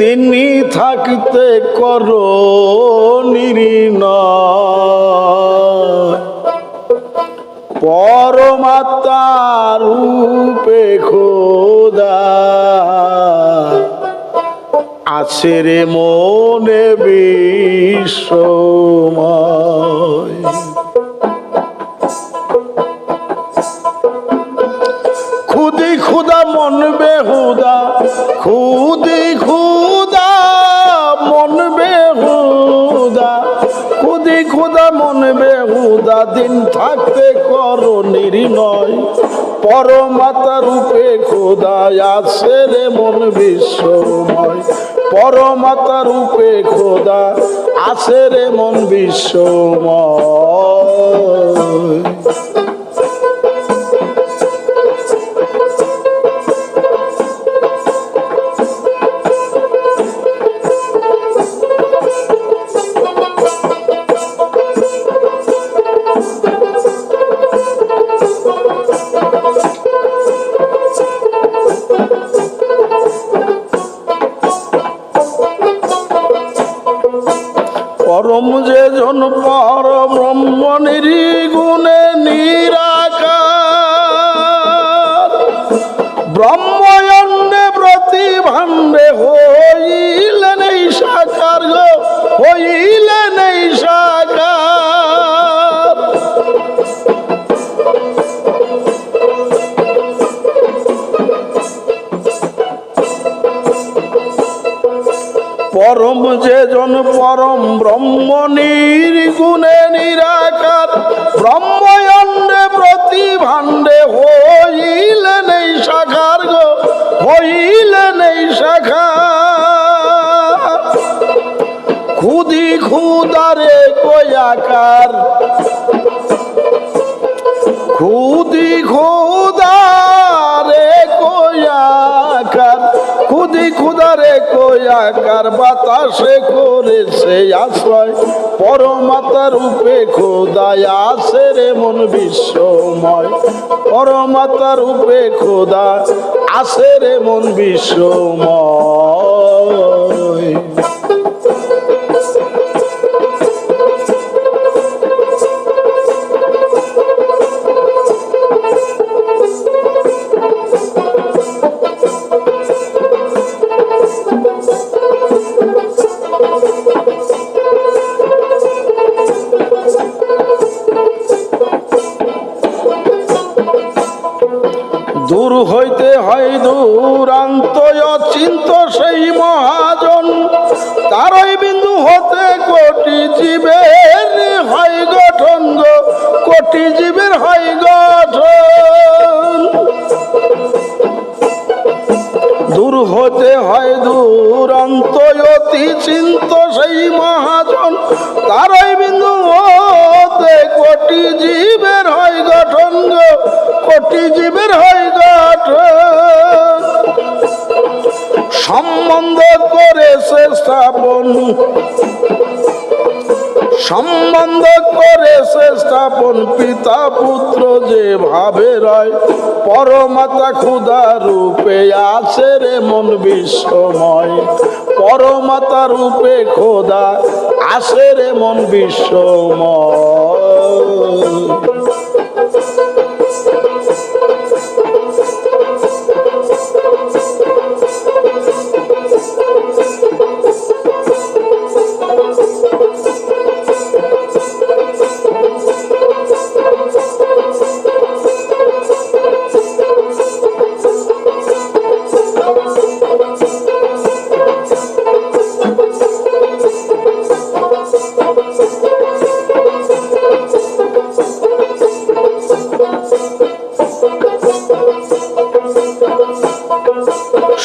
দিনী থাকতে করো নিরিন। রূপে খোদা। আছে রে মনে বিশ্বময়। খুদি খুদা মন বেহুদা, খুদি খুদা দিন থাকতে করো নির্ণয়। পরমাতা রূপে খোদায় আছে রে মন বিশ্বময়। পরমাতা রূপে খোদা আছে রে মন বিশ্বময়। যে জন পর ব্রহ্ম নিরিগুণে নিরাকার পরম যে জন পরম ব্রহ্ম নির্গুণে নিরাকার ব্রহ্ময়ন্ডে প্রতিভাণ্ডে হইলেন এই শাখার গো, হইলেন এই শাখা। খুদি খুদারে কয়াকার খুদি খুদারে কয়াকার বাতাসে করেছে আশ্রয়। পরমাতা রূপে খোদায় রে মন বিশ্বময়। পরমাতা রূপে খোদা আছে রে মন বিশ্বময়। হইতে হয় দূরান্ত চিন্ত সেই মহাজন। তারই বিন্দু হতে কোটি জীবের হয় গঠন কোটি জীবের হয় গঠন। দূর হতে হয় দূরান্ত, অতি চিন্ত সেই মহাজন। তারই বিন্দু হতে কোটি জীবের হয় গঠন কোটি জীবের হয় গঠন। সম্বন্ধ করেছে স্থাপন, সম্বন্ধ করেছে স্থাপন, পিতা পুত্র যে ভাবে রয়, পরমাতা ক্ষুদা রূপে আছে রে মন বিশ্বময়। পরমাতা রূপে খোদা আছে রে মন বিশ্বময়।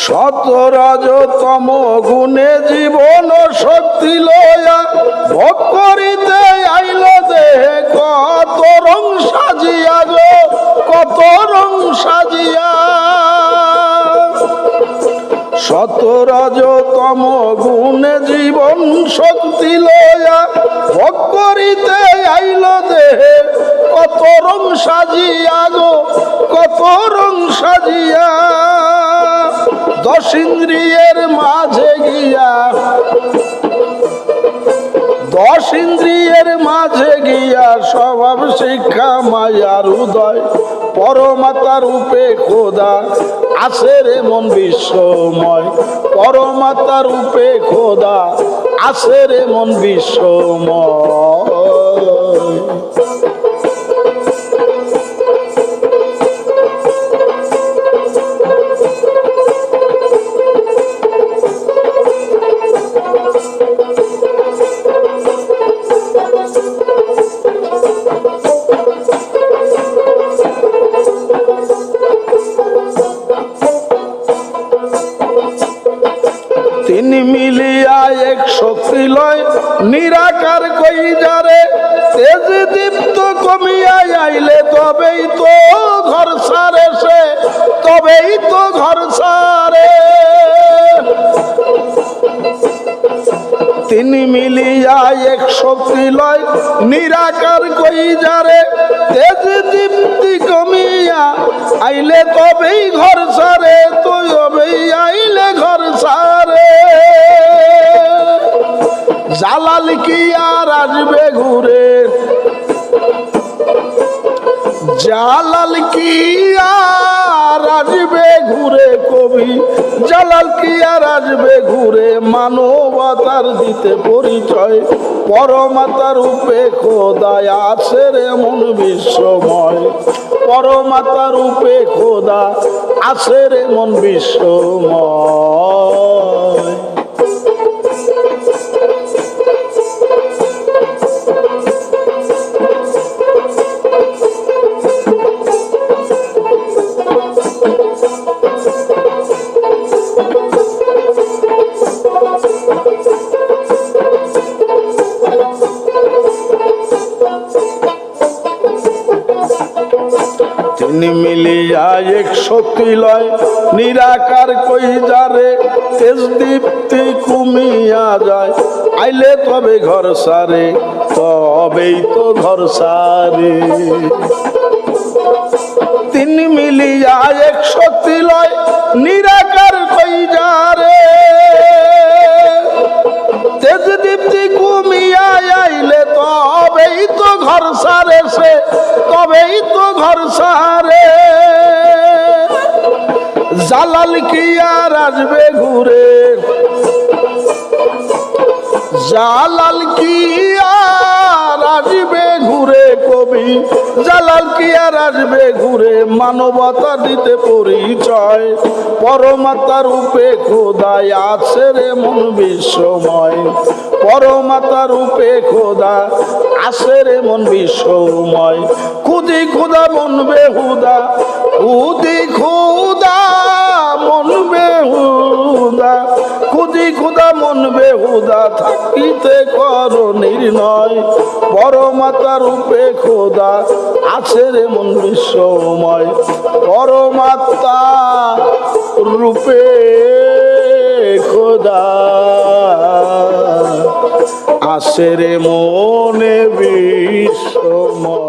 শতরাজতম গুণে জীবন শক্তি লয়া, ভোগ করিতে আইল দেহে কত রং সাজিয়া গো, কত রং সাজিয়া। শতরাজতম গুণে জীবন শক্তি লয়া, ভোগ করিতে আইল দেহে কত রং সাজিয়া গো, কত রং সাজিয়া। দশ ইন্দ্রিয়ের মাঝে গিয়া, দশ ইন্দ্রিয়ের মাঝে গিয়া স্বভাব শিক্ষা মায়ার উদয় পরমাতা রূপে খোদা আছে রে মন বিশ্বময়। পরমাতা রূপে খোদা আছে রে মন বিশ্বময়। নিরাকার কই যারে তেজ দীপ্ত কমিয়া আইলে তবেই তো ঘর সারে সে তবেই তো ঘর সারে তিনি মিলিয়া এক শক্তি লয়, নিরাকার কই যারে জালাল কি আর আসবে ঘুরে কবি? জালাল কি আর আসবে ঘুরে? মানবতার দিতে পরিচয় পরমাতার রূপে খোদায় আছে রে মন বিশ্বময়। পরমাতার রূপে খোদা আছে রে মন বিশ্বময়। মিলিয়া এক শক্তি লয়, নিরাকার কই যারে তেজ দীপ্তি কুমিয়া যায়। আইলে তবে ঘর সারে, তবেই তো ঘর সারে। তিনি মিলিয়া এক শক্তি লয়, নিরাকার কই যারে তেজ দীপ্তি কুমিয়া আইলে তবেই তো ঘর সারে সে, তবেই তো ঘর সারে। জালাল কি আর আসবে ঘুরে? জালাল কি আর আসবে ঘুরে কবি? জালাল কি আর আসবে ঘুরে? মানবতা দিতে পরিচয়। পরমাতা রূপে খোদায় আছে রে মন বিশ্বময় পরমাতা রূপে খোদা আছে রে মন বিশ্বময় খুদি খুদা মন বেহুদা খুদি খুদা মন বেহুদা খুদি খুদা মন বেহুদা, থাকিতে কর নির্ণয়। পরমাতা রূপে খোদা, আছে রে মন বিশ্বময়। পরমাত্মা রূপে খোদা, আছে রে মনে বিশ্বময়।